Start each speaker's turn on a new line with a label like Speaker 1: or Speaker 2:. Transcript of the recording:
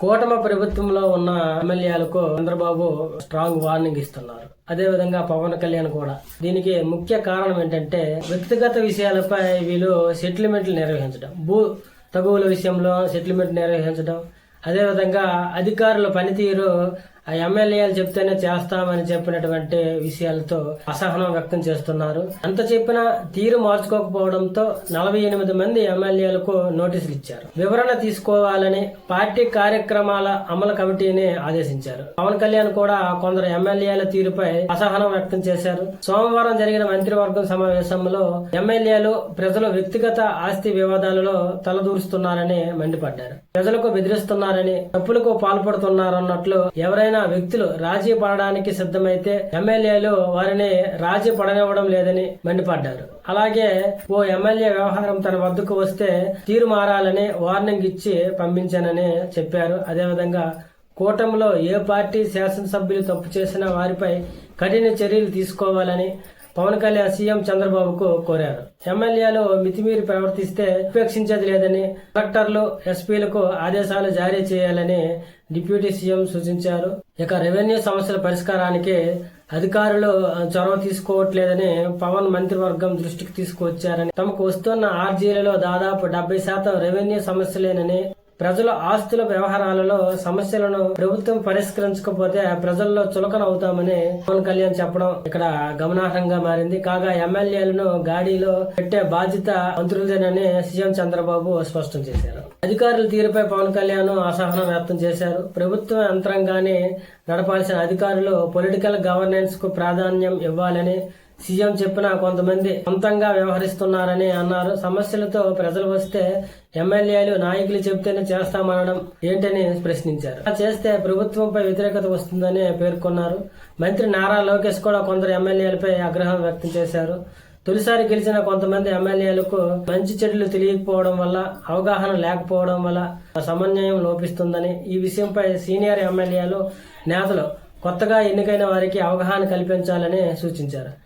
Speaker 1: కూటమి ప్రభుత్వంలో ఉన్న ఎమ్మెల్యేలకు చంద్రబాబు స్ట్రాంగ్ వార్నింగ్ ఇస్తున్నారు. అదేవిధంగా పవన్ కళ్యాణ్ కూడా. దీనికి ముఖ్య కారణం ఏంటంటే వ్యక్తిగత విషయాలపై వీళ్ళు సెటిల్మెంట్లు నిర్వహించడం. భూ తగువుల విషయంలో సెటిల్మెంట్ నిర్వహించడం. అదేవిధంగా అధికారుల పనితీరు ఆ ఎమ్మెల్యేలు చెప్తేనే చేస్తామని చెప్పినటువంటి విషయాలతో అసహనం వ్యక్తం చేస్తున్నారు. అంత చెప్పినా తీరు మార్చుకోకపోవడంతో నలభై ఎనిమిది మంది ఎమ్మెల్యేలకు నోటీసులు ఇచ్చారు. వివరణ తీసుకోవాలని పార్టీ కార్యక్రమాల అమలు కమిటీని ఆదేశించారు. పవన్ కళ్యాణ్ కూడా కొందరు ఎమ్మెల్యేల తీరుపై అసహనం వ్యక్తం చేశారు. సోమవారం జరిగిన మంత్రివర్గం సమావేశంలో ఎమ్మెల్యేలు ప్రజలు వ్యక్తిగత ఆస్తి వివాదాలలో తలదూరుస్తున్నారని మండిపడ్డారు. ప్రజలకు బెదిరిస్తున్నారని తప్పులకు పాల్పడుతున్నారన్నట్లు ఎవరైనా వ్యక్తులు రాజీ పడడానికి సిద్ధమైతే ఎమ్మెల్యేలు వారిని రాజీ పడనివ్వడం లేదని మండిపడ్డారు. అలాగే ఓ ఎమ్మెల్యే వ్యవహారం తన వద్దకు వస్తే తీరు మారాలని వార్నింగ్ ఇచ్చి పంపించానని చెప్పారు. అదేవిధంగా కూటమిలో ఏ పార్టీ శాసనసభ్యులు తప్పు చేసినా వారిపై కఠిన చర్యలు తీసుకోవాలని పవన్ కళ్యాణ్ సీఎం చంద్రబాబుకు కోరారు. ఎమ్మెల్యేలు మితిమీరి ప్రవర్తిస్తే ఉపేక్షించేది లేదని కలెక్టర్లు ఎస్పీలకు ఆదేశాలు జారీ చేయాలని డిప్యూటీ సీఎం సూచించారు. ఇక రెవెన్యూ సమస్యల పరిష్కారానికి అధికారులు చొరవ తీసుకోవట్లేదని పవన్ మంత్రివర్గం దృష్టికి తీసుకువచ్చారని తమకు వస్తున్న ఆర్జీలలో దాదాపు డెబ్బై శాతం రెవెన్యూ సమస్యలేనని ప్రజల ఆస్తుల వ్యవహారాలలో సమస్యలను ప్రభుత్వం పరిష్కరించకపోతే ప్రజల్లో చులకన అవుతామని పవన్ కళ్యాణ్ చెప్పడం ఇక్కడ గమనార్హంగా మారింది. కాగా ఎమ్మెల్యేలను గాడిలో పెట్టే బాధ్యత మంత్రులదేనని సీఎం చంద్రబాబు స్పష్టం చేశారు. అధికారుల తీరుపై పవన్ కళ్యాణ్ అసహనం వ్యక్తం చేశారు. ప్రభుత్వ యంత్రంగానే నడపాల్సిన అధికారులు పొలిటికల్ గవర్నెన్స్కు ప్రాధాన్యం ఇవ్వాలని సీఎం చెప్పిన కొంతమంది సొంతంగా వ్యవహరిస్తున్నారని అన్నారు. సమస్యలతో ప్రజలు వస్తే ఎమ్మెల్యేలు నాయకులు చెబితేనే చేస్తామనడం ఏంటని ప్రశ్నించారు. అలా చేస్తే ప్రభుత్వంపై వ్యతిరేకత వస్తుందని పేర్కొన్నారు. మంత్రి నారా లోకేష్ కూడా కొందరు ఎమ్మెల్యేలపై ఆగ్రహం వ్యక్తం చేశారు. తొలిసారి గెలిచిన కొంతమంది ఎమ్మెల్యేలకు మంచి చెడులు తెలియకపోవడం వల్ల అవగాహన లేకపోవడం వల్ల సమన్వయం లోపిస్తుందని ఈ విషయంపై సీనియర్ ఎమ్మెల్యేలు నేతలు కొత్తగా ఎన్నికైన వారికి అవగాహన కల్పించాలని సూచించారు.